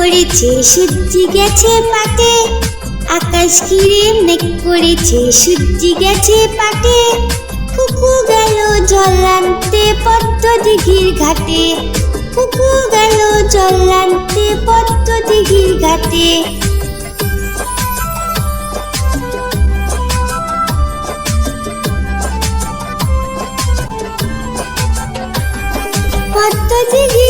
করেছে সূর্যি গেছে পাটে। আকাশ ঘিরে মেঘ করেছে, সূর্যি গেছে পাটে। কুকু গেল জল পদ্ম দিঘির ঘাটে। কুকু গেল জল পদ্ম দিঘির ঘাটে। পদ্ম দিঘির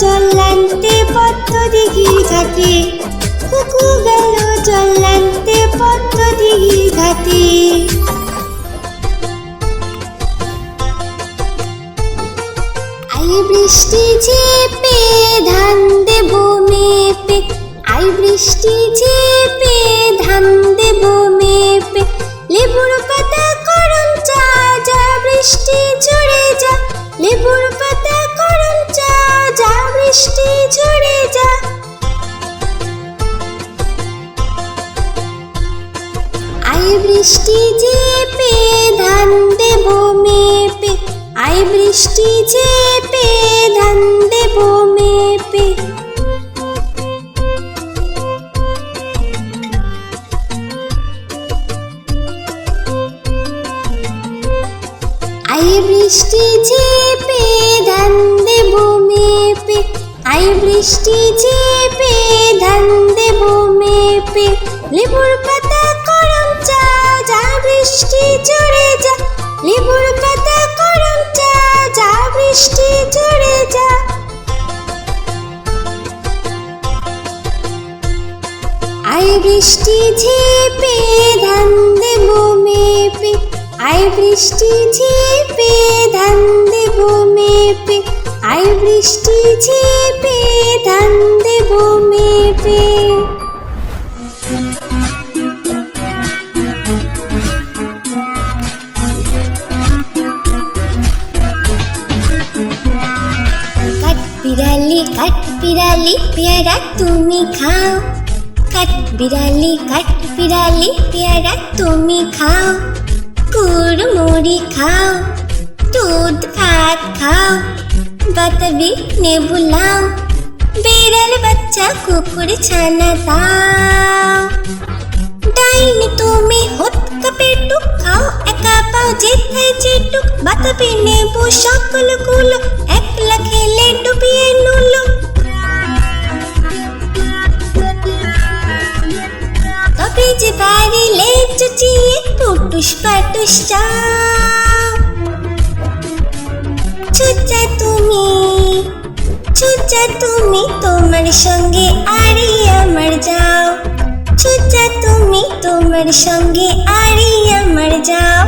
জল আনতে পদ্ম দিঘির ঘাটে। কুকু গেল জল আনতে পদ্ম দিঘির ঘাটে। আই বৃষ্টি ঝেপে ধান দেব মেপে। আই বৃষ্টি ঝেপে ধান দেব মেপে। লেবুর পাতা করম চা যা বৃষ্টি ঝরে যা। লেবুর ঝরে যা। আই বৃষ্টি ঝেপে ধান দেব মেপে। আই বৃষ্টি ঝেপে ধান দেব মেপে। আই বৃষ্টি ঝেপে ধান দেব মেপে। আই বৃষ্টি ঝেপে, ধান দেব মেপে। লেবুর পাতা করম চা, যা বৃষ্টি ঝরে যা। লেবুর পাতা করম চা, যা বৃষ্টি ঝরে যা। আই বৃষ্টি ঝেপে, ধান দেব মেপে। আই বৃষ্টি ঝেপে, ধান দেব বৃষ্টি ঝেপে ধান দেব মেপে। বিড়ালি, কাঠ বিড়ালি, পেয়ারা তুমি খাও। কাঠ বিড়ালি কাঠ বিড়ালি, পেয়ারা তুমি খাও। কুড়মুড়ি খাও, দুধ, ভাত খাও। বাতাবি নেবু লাও বিড়াল বাচ্চা কুকুর ছানা দাও ডাইনি তুমি হত কাপে টুক খাও একা পাও যেথায় যেটুক বাতাবি নেবু সকলগুলো একলা খেলে ডুবিয়ে নুলো তবে যে বাড়িলে চুচিয়ে পুটুস পাটুস চাও চুচা তুমি চুচা তুমি তোমার সঙ্গে আরি আমার যাও চুচা তুমি তোমার সঙ্গে আরি আমার যাও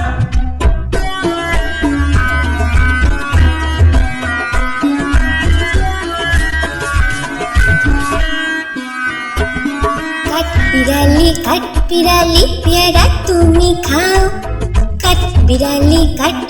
কাঠ বিড়ালি কাঠ বিড়ালি পেয়ারা তুমি খাও কাঠ বিড়ালি কাঠ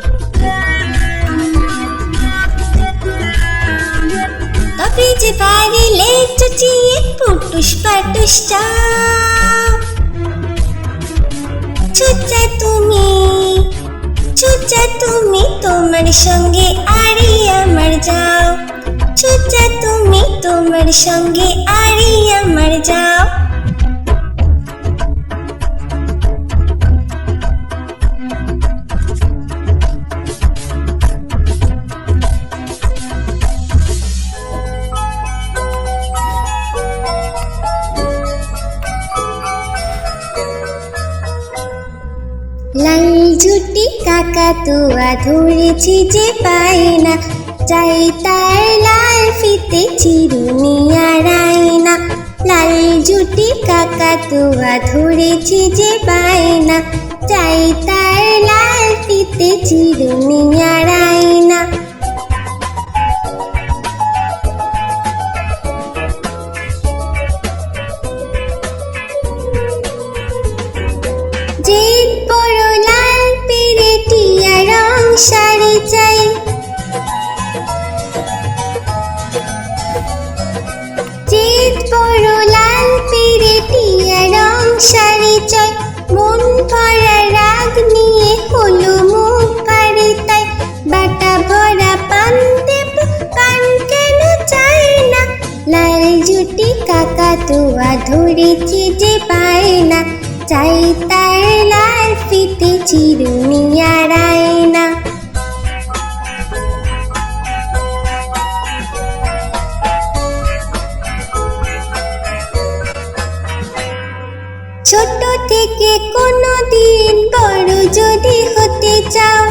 ব্রিজ বাড়ি লেট চিয়ে পুটুস পাটুস চাপ চুচা তুমি চুচা তুমি তোমার সঙ্গে আরে আমার যাও। চুচা তুমি তোমার সঙ্গে আরে আমার যাও। লাল ঝুটি কাকা তুয়া ধরেছি যে পাই না চাই তার লাল ফিতে চিরুনি আড়াই না লাল ঝুটি কাকা তুয়া ধরেছি যে পাই না চাই তার লাল ফিতে চিরুনি আড়াই না তোয়া ধরেছি যে পায় না, চাই তার লাল ফিতে চিরুনি আড়াই না ছোট থেকে কোনো দিন বড় যদি হতে চাও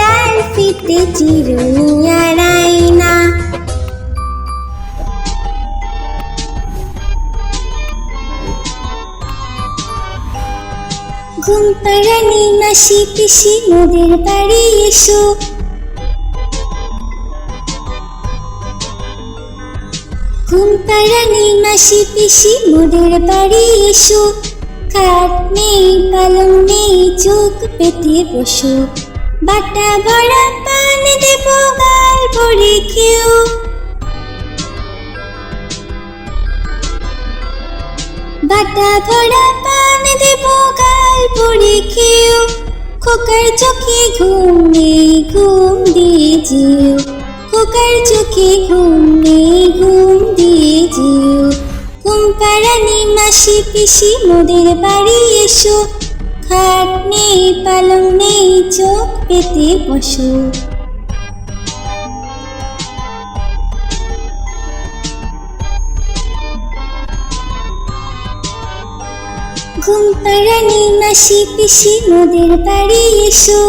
ফিতে চিরুনি আড়াই না ঘুম পাড়ানি মাসি পিসি, মোদের বাড়ি এসো। ঘুম পাড়ানি মাসি পিসি, মোদের বাড়ি এসো। খাট নেই, পালং নেই, চোখ পেতে বসো। বাটা ভরা পান দেব গাল ভরে খেও। বাটা ভরা পান দেব গাল ভরে খেও। খোকার চোখে ঘুম নেই ঘুম দিয়ে যেও খোকার চোখে ঘুম নেই ঘুম দিয়ে যেও ঘুম পাড়ানি মাসি পিসি, মোদের বাড়ি এসো। খাট নেই, পালং নেই, চোখ পেতে বসো। ঘুম পাড়ানি, মাসি পিসি, মোদের বাড়ি এসো।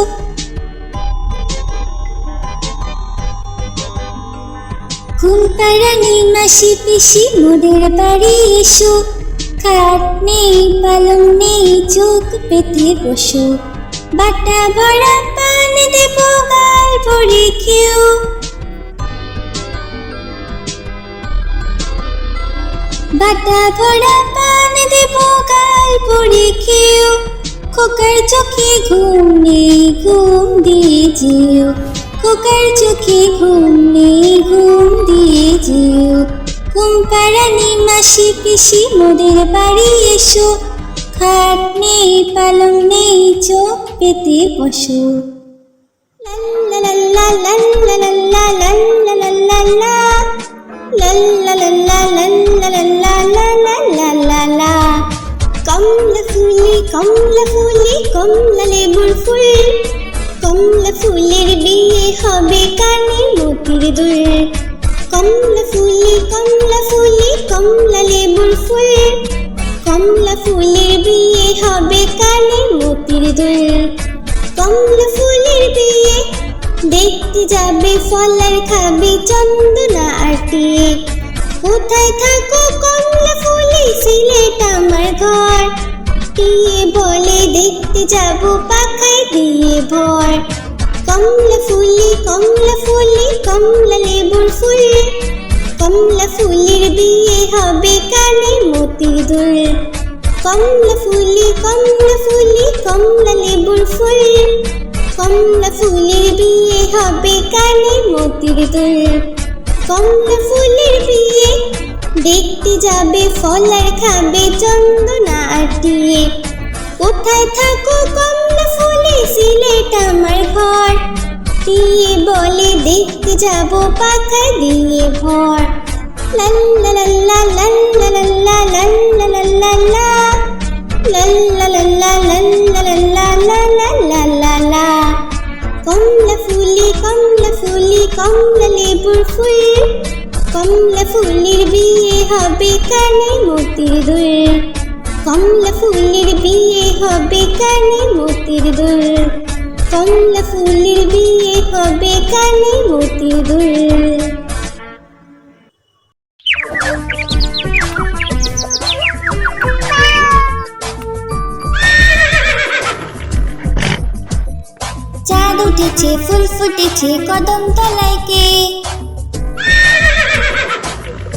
ঘুম পাড়ানি, মাসি পিসি, মোদের বাড়ি এসো। খাট নেই, পালং নেই চোখ পেতে বসো। বাটা ভরা পান দেব, গাল ভরে খেও। বাটা ভরা পান দেব, গাল ভরে খেও। খোকার চোখে ঘুম নেই, ঘুম দিয়ে যেও। খোকার চোখে ঘুম নেই, ঘুম দিয়ে যেও। ঘুম পাড়ানি মাসি পিসি, মোদের বাড়ি এসো। হাত নেই, পালং নেই, চোখ পেতে পশু কমলা ফুলে কমলা ফুলে কমলা লেবুর ফুল কমলা ফুলের বিয়ে কানে মতির দুল কমলা ফুলে কমলা ফুলে কমলা ফুল কমলা ফুলে হবে কানে মতির দুল। কমলা ফুলের বিয়ে, দেখতে যাব, ফলার খাবে, চন্দনা আটিয়ে কোথায় থাকো কমলা ফুলি, সিলেট আমার ঘর। টিয়ে বলে দেখতে যাব, পাখায় দিয়ে ভর। কমলা ফুলি কমলা ফুলি, কমলা লেবুর ফুল। কমলা ফুলের বিয়ে হবে কানে মতির দুল। কমলা ফুলি কমলা ফুলি, কমলা লেবুর ফুল। কমলা ফুলের বিয়ে হবে কানে মতির দুল। কমলা ফুলের বিয়ে দেখতে যাবে ফলার খাবে চন্দনা আটিয়ে কোথায় থাকো কমলা ফুলে, সিলেট আমার ঘর। দিয়ে বলে দেখতে যাব পাখা দিয়ে ভর। লাল্লা লাল্লা হবে কানে মতির দুল। কমলা ফুলের বিয়ে হবে কানে মতির দুল। কমলা ফুলের বিয়ে হবে কানে মতির দুল। চাঁদ উঠেছে, ফুল ফুটেছে কদম তলায় কে?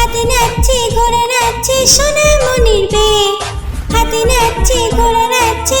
হাতে নাচছে ঘোড়া নাচছে সোনা মনির বে হাতে নাচছে ঘোড়া নাচছে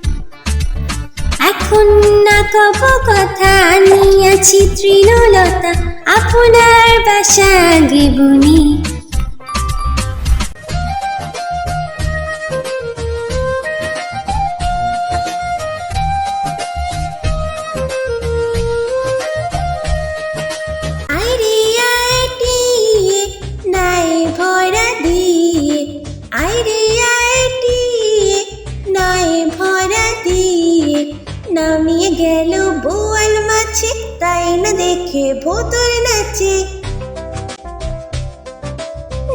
এখন না কব কথা নিয়েছি তৃণলতা আপনার বাসা গিবনি নামিয়ে গেল বোয়াল মাছে, তাই না দেখে ভোতর নাচে।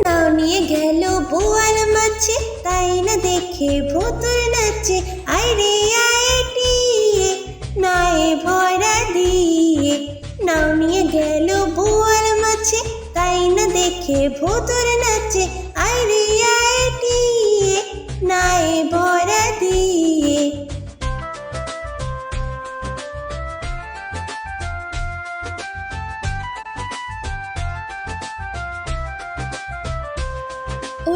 নামিয়ে গেল বোয়াল মাছে, তাই না দেখে ভোতর নাচে। আই আইরে আইটিয়ে নাই ভরা দিয়ে। নামিয়ে গেল বোয়াল মাছে, তাই না দেখে ভোতর নাচে।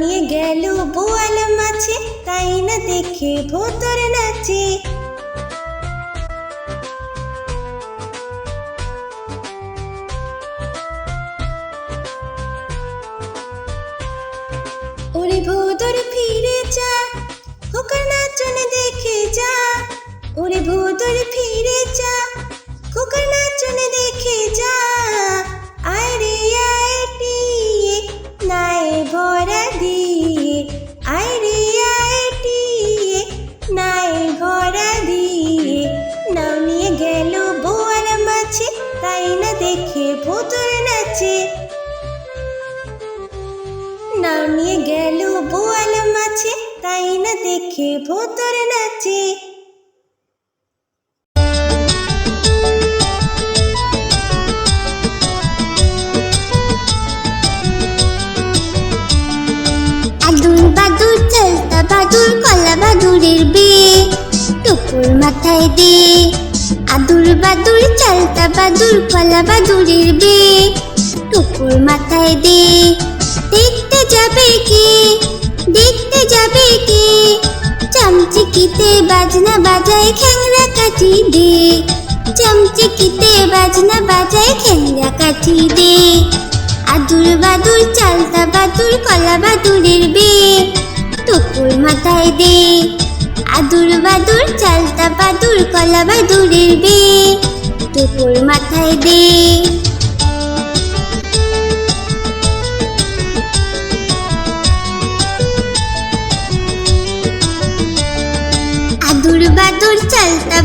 নিয়ে গেল বোয়াল মাছে, তাই না দেখে ভোতর নাচে। ওরে ভোদর ফিরে যা খোকার নাচন দেখে যা। ওরে ভোদর ফিরে যা মাছে তাই না দেখে ভোতর নাচে। আদুর বাদুর বাদুর, কলা মাথায় দে আদুর বাদুর কলা মাথায় দে দেখতে যাবে কে? দেখতে যাবে কে? চামচিকিতে বাজনা বাজায় খ্যাংরা কাঠি দে। চামচিকিতে বাজনা বাজায় খ্যাংরা কাঠি দে। আদুর বাদুর, চালতা বাদুর, কলা বাদুরের বে। টুকুর মাথায় দে। আদুর বাদুর, চালতা বাদুর, কলা বাদুরের বে। টুকুর মাথায় দে।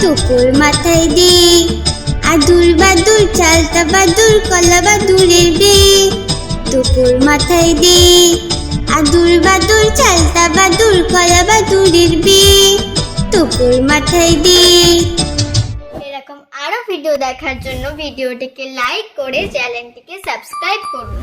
টুকুর মাথায় দে। আদুর বাদুর, চালতা বাদুর, কলা বাদুরের বে টুকুর মাথায় দে। আদুর বাদুর, চালতা বাদুর, কলা বাদুরের বে টুকুর মাথায় দে। এরকম আরও ভিডিও দেখার জন্য ভিডিওটিকে লাইক করে চ্যানেলটিকে সাবস্ক্রাইব করুন।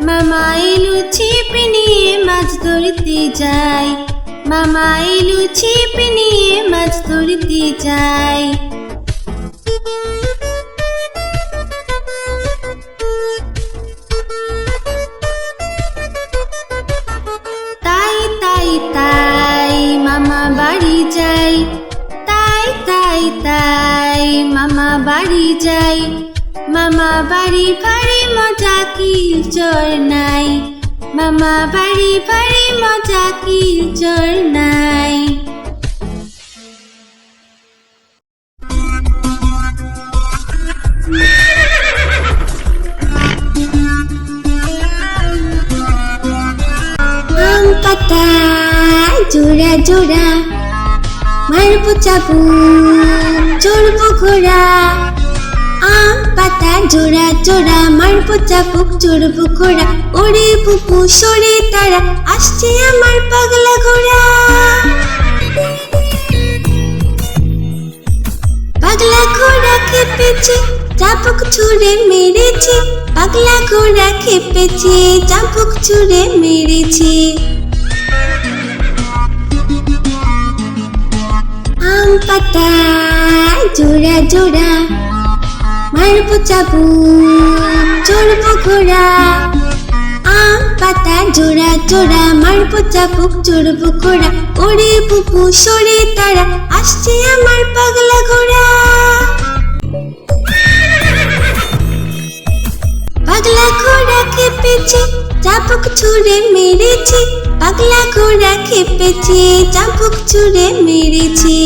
মামা এলু ছিপ নিয়ে মাছ ধরতে যাই মামা এলু ছিপ নিয়ে মাছ ধরতে যাই তাই তাই তাই মামা বাড়ি যাই তাই তাই তাই মামা বাড়ি যাই মামা বাড়ি মজা কি চর নাই? মামা বাড়ি ভারি মজা কি চর নাই? পাতা জোড়া জোড়া, মারবো চাবু চড়বো ঘোড়া। আম পাতা জোড়া জোড়া মারবো চাবুক চড়বো, ঘোড়া। ওরে বুবু সরে তারা, আসছে আমার পাগলা ঘোড়া। পাগলা ঘোড়া খেপেছে, চাপক ছুঁড়ে মেরেছে। পাগলা ঘোড়া খেপেছে, চাপক ছুঁড়ে মেরেছে। আম পাতা জোড়া জোড়া মারবো চাবু, চড়বো ঘোড়া, আম, পাতা, জোড়া জোড়া, মারবো চাবুক চড়বো ঘোড়া, ওরে বুবু, সরে তারা, আসছে আমার পাগলা ঘোড়া। পাগলা ঘোড়া খেপেছে চাবুক ছুঁড়ে মেরেছে, পাগলা ঘোড়া খেপেছে চাবুক ছুঁড়ে মেরেছে।